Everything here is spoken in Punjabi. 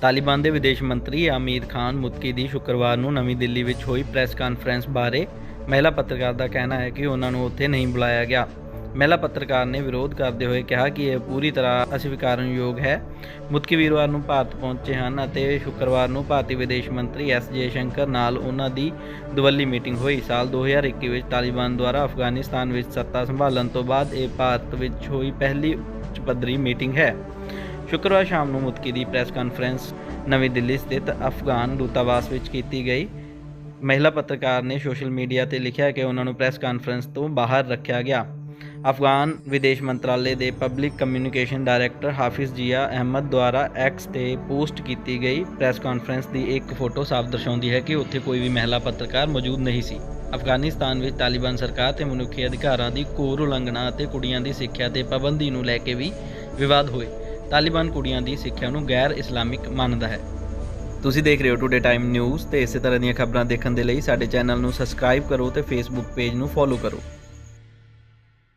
ਤਾਲਿਬਾਨ ਦੇ ਵਿਦੇਸ਼ ਮੰਤਰੀ ਆਮੀਰ ਖਾਨ ਮੁਤਕੀ ਦੀ ਸ਼ੁੱਕਰਵਾਰ ਨੂੰ ਨਵੀਂ ਦਿੱਲੀ ਵਿੱਚ ਹੋਈ ਪ੍ਰੈਸ ਕਾਨਫਰੰਸ ਬਾਰੇ ਮਹਿਲਾ ਪੱਤਰਕਾਰ ਦਾ ਕਹਿਣਾ ਹੈ ਕਿ ਉਹਨਾਂ ਨੂੰ ਉੱਥੇ ਨਹੀਂ ਬੁਲਾਇਆ ਗਿਆ। ਮਹਿਲਾ ਪੱਤਰਕਾਰ ਨੇ ਵਿਰੋਧ ਕਰਦੇ ਹੋਏ ਕਿਹਾ ਕਿ ਇਹ ਪੂਰੀ ਤਰ੍ਹਾਂ ਅਸਵੀਕਾਰਨਯੋਗ ਹੈ। ਮੁਤਕੀ ਵੀਰਵਾਰ ਨੂੰ ਭਾਰਤ ਪਹੁੰਚੇ ਹਨ ਅਤੇ ਸ਼ੁੱਕਰਵਾਰ ਨੂੰ ਭਾਰਤੀ ਵਿਦੇਸ਼ ਮੰਤਰੀ ਐਸ ਜੇ ਸ਼ੰਕਰ ਨਾਲ ਉਹਨਾਂ ਦੀ ਦੁਵੱਲੀ ਮੀਟਿੰਗ ਹੋਈ। ਸਾਲ 2021 ਵਿੱਚ ਤਾਲਿਬਾਨ ਦੁਆਰਾ ਅਫਗਾਨਿਸਤਾਨ ਵਿੱਚ ਸੱਤਾ ਸੰਭਾਲਣ ਤੋਂ ਬਾਅਦ ਇਹ ਭਾਰਤ ਵਿੱਚ ਹੋਈ ਪਹਿਲੀ ਉੱਚ ਪੱਧਰੀ ਮੀਟਿੰਗ ਹੈ। ਸ਼ੁੱਕਰਵਾਰ ਸ਼ਾਮ ਨੂੰ ਮੁਤਕੀ ਦੀ ਪ੍ਰੈਸ ਕਾਨਫਰੰਸ ਨਵੀਂ ਦਿੱਲੀ ਸਥਿਤ ਅਫਗਾਨ ਦੂਤਾਵਾਸ ਵਿੱਚ ਕੀਤੀ ਗਈ। ਮਹਿਲਾ ਪੱਤਰਕਾਰ ਨੇ ਸੋਸ਼ਲ ਮੀਡੀਆ ਤੇ ਲਿਖਿਆ ਕਿ ਉਹਨਾਂ ਨੂੰ ਪ੍ਰੈਸ ਕਾਨਫਰੰਸ ਤੋਂ ਬਾਹਰ ਰੱਖਿਆ ਗਿਆ। ਅਫਗਾਨ ਵਿਦੇਸ਼ ਮੰਤਰਾਲੇ ਦੇ ਪਬਲਿਕ ਕਮਿਊਨੀਕੇਸ਼ਨ ਡਾਇਰੈਕਟਰ ਹਾਫਿਜ਼ ਜੀਆ ਅਹਿਮਦ ਦੁਆਰਾ ਐਕਸ ਤੇ ਪੋਸਟ ਕੀਤੀ ਗਈ ਪ੍ਰੈਸ ਕਾਨਫਰੰਸ ਦੀ ਇੱਕ ਫੋਟੋ ਸਾਫ਼ ਦਰਸਾਉਂਦੀ ਹੈ ਕਿ ਉੱਥੇ ਕੋਈ ਵੀ ਮਹਿਲਾ ਪੱਤਰਕਾਰ ਮੌਜੂਦ ਨਹੀਂ ਸੀ। ਅਫਗਾਨਿਸਤਾਨ ਵਿੱਚ ਤਾਲਿਬਾਨ ਸਰਕਾਰ ਤੇ ਮਨੁੱਖੀ ਅਧਿਕਾਰਾਂ ਦੀ ਕੋਰ ਉਲੰਘਣਾ ਅਤੇ ਕੁੜੀਆਂ ਦੀ ਸਿੱਖਿਆ ਤੇ ਪਾਬੰਦੀ ਨੂੰ ਲੈ ਕੇ ਵੀ ਵਿਵਾਦ ਹੋਏ। ਤਾਲਿਬਾਨ ਕੁੜੀਆਂ ਦੀ ਸਿੱਖਿਆ ਨੂੰ ਗੈਰ ਇਸਲਾਮਿਕ ਮੰਨਦਾ ਹੈ। ਤੁਸੀਂ ਦੇਖ ਰਹੇ ਹੋ ਟੁਡੇ ਟਾਈਮ ਨਿਊਜ਼ ਤੇ ਇਸੇ ਤਰ੍ਹਾਂ ਦੀਆਂ ਖਬਰਾਂ ਦੇਖਣ ਦੇ ਲਈ ਸਾਡੇ ਚੈਨਲ ਨੂੰ ਸਬਸਕ੍ਰਾਈਬ ਕਰੋ ਤੇ ਫੇਸਬੁੱਕ ਪੇਜ ਨੂੰ ਫੋਲੋ ਕਰੋ।